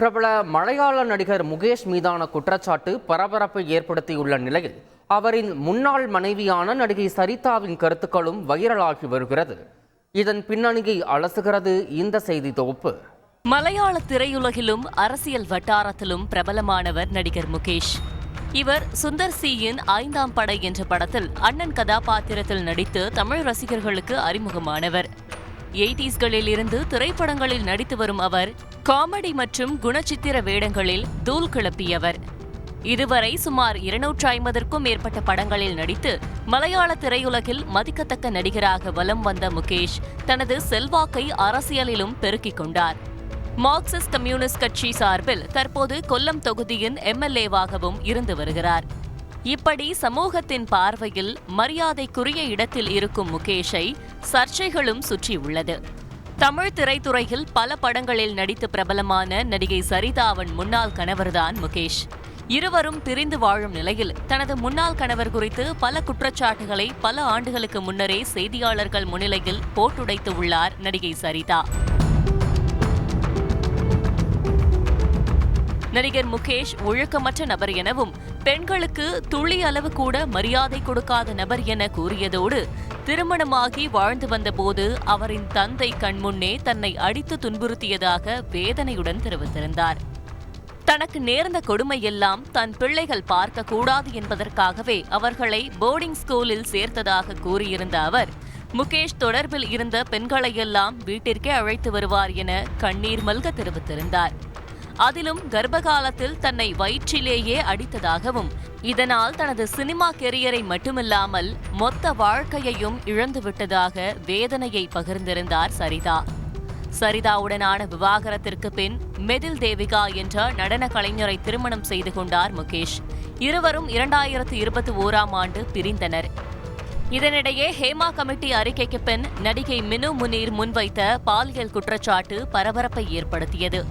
பிரபல மலையாள நடிகர் முகேஷ் மீதான குற்றச்சாட்டு பரபரப்பை ஏற்படுத்தியுள்ள நிலையில் அவரின் முன்னாள் மனைவியான நடிகை சரிதாவின் கருத்துக்களும் வைரலாகி வருகிறது. இதன் பின்னணியை அலசுகிறது இந்த செய்தி தொகுப்பு. மலையாள திரையுலகிலும் அரசியல் வட்டாரத்திலும் பிரபலமானவர் நடிகர் முகேஷ். இவர் சுந்தர் சியின் ஐந்தாம் படை என்ற படத்தில் அண்ணன் கதாபாத்திரத்தில் நடித்து தமிழ் ரசிகர்களுக்கு அறிமுகமானவர். எயிட்டிஸ்களில் இருந்து திரைப்படங்களில் நடித்து வரும் அவர் காமெடி மற்றும் குணச்சித்திர வேடங்களில் தூள் கிளப்பியவர். இதுவரை சுமார் இருநூற்று ஐம்பதற்கும் மேற்பட்ட படங்களில் நடித்து மலையாள திரையுலகில் மதிக்கத்தக்க நடிகராக வலம் வந்த முகேஷ் தனது செல்வாக்கை அரசியலிலும் பெருக்கிக் கொண்டார். மார்க்சிஸ்ட் கம்யூனிஸ்ட் கட்சி சார்பில் தற்போது கொல்லம் தொகுதியின் எம்எல்ஏவாகவும் இருந்து வருகிறார். இப்படி சமூகத்தின் பார்வையில் மரியாதைக்குரிய இடத்தில் இருக்கும் முகேஷை சர்ச்சைகளும் சுற்றியுள்ளது. தமிழ் திரைத்துறையில் பல படங்களில் நடித்து பிரபலமான நடிகை சரிதாவின் முன்னாள் கணவர்தான் முகேஷ். இருவரும் பிரிந்து வாழும் நிலையில் தனது முன்னாள் கணவர் குறித்து பல குற்றச்சாட்டுகளை பல ஆண்டுகளுக்கு முன்னரே செய்தியாளர்கள் முன்னிலையில் போட்டுடைத்து உள்ளார் நடிகை சரிதா. நடிகர் முகேஷ் ஒழுக்கமற்ற நபர் எனவும் பெண்களுக்கு துளி அளவு கூட மரியாதை கொடுக்காத நபர் என கூறியதோடு திருமணமாகி வாழ்ந்து வந்தபோது அவரின் தந்தை கண்முன்னே தன்னை அடித்து துன்புறுத்தியதாக வேதனையுடன் தெரிவித்திருந்தார். தனக்கு நேர்ந்த கொடுமையெல்லாம் தன் பிள்ளைகள் பார்க்க கூடாது என்பதற்காகவே அவர்களை போர்டிங் ஸ்கூலில் சேர்த்ததாக கூறியிருந்த அவர் முகேஷ் தொடர்பில் இருந்த பெண்களையெல்லாம் வீட்டிற்கே அழைத்து வருவார் என கண்ணீர் மல்க தெரிவித்திருந்தார். அதிலும் கர்ப்பகாலத்தில் தன்னை வயிற்றிலேயே அடித்ததாகவும் இதனால் தனது சினிமா கெரியரை மட்டுமில்லாமல் மொத்த வாழ்க்கையையும் இழந்துவிட்டதாக வேதனையை பகிர்ந்திருந்தார் சரிதா. சரிதாவுடனான விவாகரத்திற்கு பின் மெதில் தேவிகா என்ற நடன கலைஞரை திருமணம் செய்து கொண்டார் முகேஷ். இருவரும் இரண்டாயிரத்து இருபத்தி ஓராம் ஆண்டு பிரிந்தனர். இதனிடையே ஹேமா கமிட்டி அறிக்கைக்கு பின் நடிகை மினு முனீர் முன்வைத்த பாலியல் குற்றச்சாட்டு பரபரப்பை ஏற்படுத்தியது.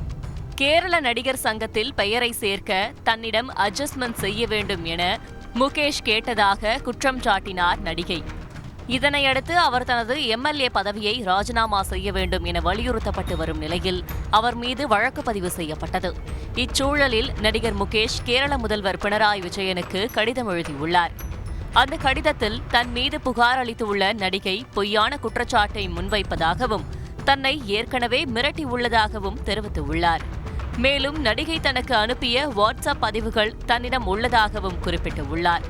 கேரள நடிகர் சங்கத்தில் பெயரை சேர்க்க தன்னிடம் அட்ஜஸ்ட்மெண்ட் செய்ய வேண்டும் என முகேஷ் கேட்டதாக குற்றம் சாட்டினார் நடிகை. இதனையடுத்து அவர் தனது எம்எல்ஏ பதவியை ராஜினாமா செய்ய வேண்டும் என வலியுறுத்தப்பட்டு வரும் நிலையில் அவர் மீது வழக்கு பதிவு செய்யப்பட்டது. இச்சூழலில் நடிகர் முகேஷ் கேரள முதல்வர் பினராயி விஜயனுக்கு கடிதம் எழுதியுள்ளார். அந்த கடிதத்தில் தன் மீது புகார் அளித்துள்ள நடிகை பொய்யான குற்றச்சாட்டை முன்வைப்பதாகவும் தன்னை ஏற்கனவே மிரட்டியுள்ளதாகவும் தெரிவித்துள்ளார். மேலும் நடிகை தனக்கு அனுப்பிய வாட்ஸ்அப் பதிவுகள் தன்னிடம் உள்ளதாகவும் குறிப்பிட்டுள்ளார்.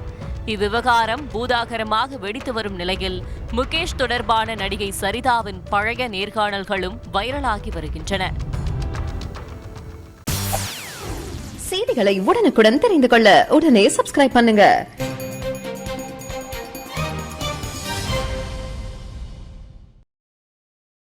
இவ்விவகாரம் பூதாகரமாக வெடித்து வரும் நிலையில் முகேஷ் தொடர்பான நடிகை சரிதாவின் பழைய நேர்காணல்களும் வைரலாகி வருகின்றன. செய்திகளை உடனுக்குடன் தெரிந்து கொள்ள உடனே சப்ஸ்கிரைப் பண்ணுங்க.